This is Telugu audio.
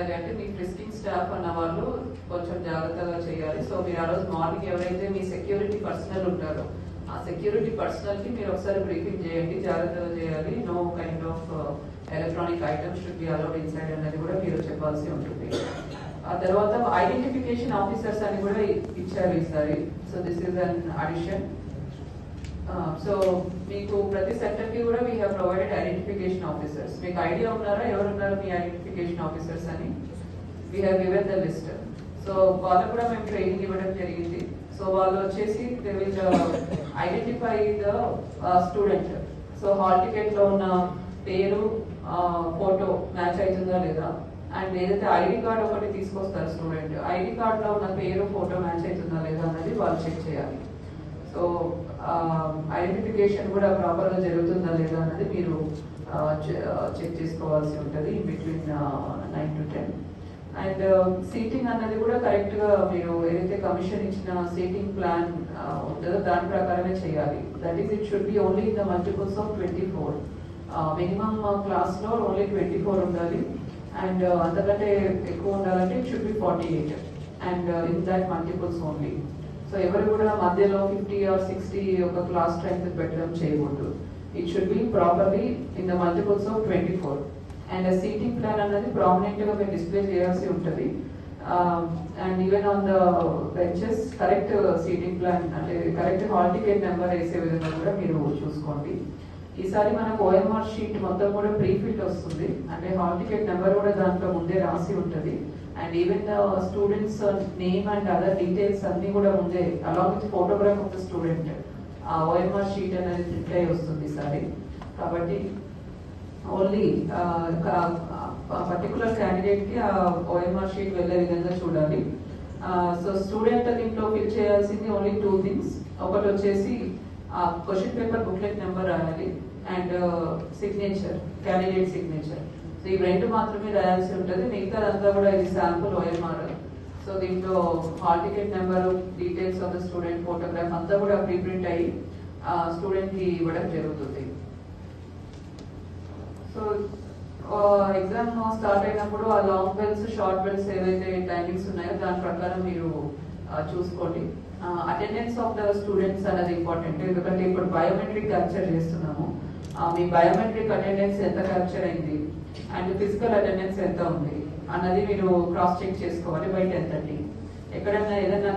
ఉండాలి అంటే మీ ప్రిస్టింగ్ స్టాఫ్ అన్న వాళ్ళు కొంచెం జాగ్రత్తగా చేయాలి. సో మీరు ఆ రోజు మార్నింగ్ ఎవరైతే మీ సెక్యూరిటీ పర్సనల్ ఉంటారో ఆ సెక్యూరిటీ పర్సనల్కి మీరు ఒకసారి బ్రీఫింగ్ చేయండి జాగ్రత్తగా చేయాలి. No kind of electronic items should be allowed inside అనేది కూడా మీరు చెప్పాల్సి ఉంటుంది. ఆ తర్వాత ఐడెంటిఫికేషన్ ఆఫీసర్స్ అని కూడా ఇచ్చారు ఈసారి. So this is an addition. Uh, so మీకు ప్రతి సెక్టర్కి కూడా we have provided identification officers మీకు ఐడియా ఉన్నారా? ఎవరు ఉన్నారా మీ ఐడెంటిఫికేషన్ ఆఫీసర్స్ అని? We have given the list so వాళ్ళకు కూడా మేము ట్రైనింగ్ ఇవ్వడం జరిగింది. సో వాళ్ళు వచ్చేసి they will identify the student so hall టికెట్లో ఉన్న పేరు ఫోటో మ్యాచ్ అవుతుందా లేదా? అండ్ ఏదైతే ఐడి కార్డ్ ఒకటి తీసుకొస్తారు స్టూడెంట్ ఐడి కార్డ్లో ఉన్న పేరు ఫోటో మ్యాచ్ అవుతుందా లేదా అనేది వాళ్ళు చెక్ చేయాలి. ఐడెంటిఫికేషన్ కూడా ప్రాపర్గా జరుగుతుందా లేదా అన్నది మీరు చెక్ చేసుకోవాల్సి ఉంటుంది in between nine to ten and seating అన్నది కూడా కరెక్ట్గా మీరు ఏదైతే కమిషన్ ఇచ్చిన సీటింగ్ ప్లాన్ ఉంటుందో దాని ప్రకారమే చేయాలి. That is it should be only in the multiples of twenty four minimum క్లాస్లో ఓన్లీ ట్వంటీ ఫోర్ ఉండాలి అండ్ uh, అంతకంటే ఎక్కువ ఉండాలంటే it should be forty eight and in that multiples only so ఎవరు కూడా మధ్యలో ఫిఫ్టీ ఆర్ సిక్స్టీ ఒక క్లాస్ స్ట్రెంత్ పెట్టడం చేయకూడదు. It should be properly in the multiples of twenty four and seating plan అనేది ప్రామినెంట్గా మీరు డిస్ప్లే చేయాల్సి ఉంటుంది. And even on the benches correct seating plan అంటే కరెక్ట్ హాల్ టికెట్ నెంబర్ వేసే విధంగా కూడా మీరు చూసుకోండి. ఈసారి మనకు ఓఎంఆర్ షీట్ మొత్తం కూడా ప్రీ వస్తుంది. అంటే హాల్ టికెట్ నెంబర్ కూడా దాంట్లో ముందే రాసి ఉంటుంది. And even the students name and other details అన్ని కూడా ముందే along with photograph of the student ఆ ఓఎంఆర్ షీట్ అనేది ప్రింట్ అయి వస్తుంది ఈసారి. కాబట్టి ఓన్లీ పర్టికులర్ క్యాండిడేట్కి ఆ ఓఎంఆర్ షీట్ వెళ్ళే విధంగా చూడాలి. సో స్టూడెంట్ దీంట్లో ఫిల్ చేయాల్సింది ఓన్లీ టూ థింగ్స్ ఒకటి వచ్చేసి క్వశ్చన్ పేపర్ బుక్లెట్ నెంబర్ రాయాలి. And signature candidate signature so ఈ రెండు మాత్రమే రాయాల్సి ఉంటుంది. మిగతాదంతా కూడా ఇది శాంపుల్ ఓఎంఆర్ సో దీంట్లో hall ticket number details of the student photograph అంతా కూడా ప్రీప్రింట్ అయ్యి స్టూడెంట్కి ఇవ్వడం జరుగుతుంది. సో ఎగ్జామ్ స్టార్ట్ అయినప్పుడు ఆ లాంగ్ బెల్స్ షార్ట్ బెల్స్ ఏవైతే టైమింగ్స్ ఉన్నాయో దాని ప్రకారం మీరు చూసుకోండి. అటెండెన్స్ ఆఫ్ ద స్టూడెంట్స్ అనేది ఇంపార్టెంట్ ఎందుకంటే ఇప్పుడు బయోమెట్రిక్ క్యాప్చర్ చేస్తున్నాము. మీ బయోమెట్రిక్ అటెండెన్స్ ఎంత క్యాప్చర్ అయింది? అండ్ ఫిజికల్ అటెండెన్స్ ఎంత ఉంది? అన్నది మీరు క్రాస్ చెక్ చేసుకోవాలి బయట ఎంత థర్టీ ఎక్కడైనా ఏదైనా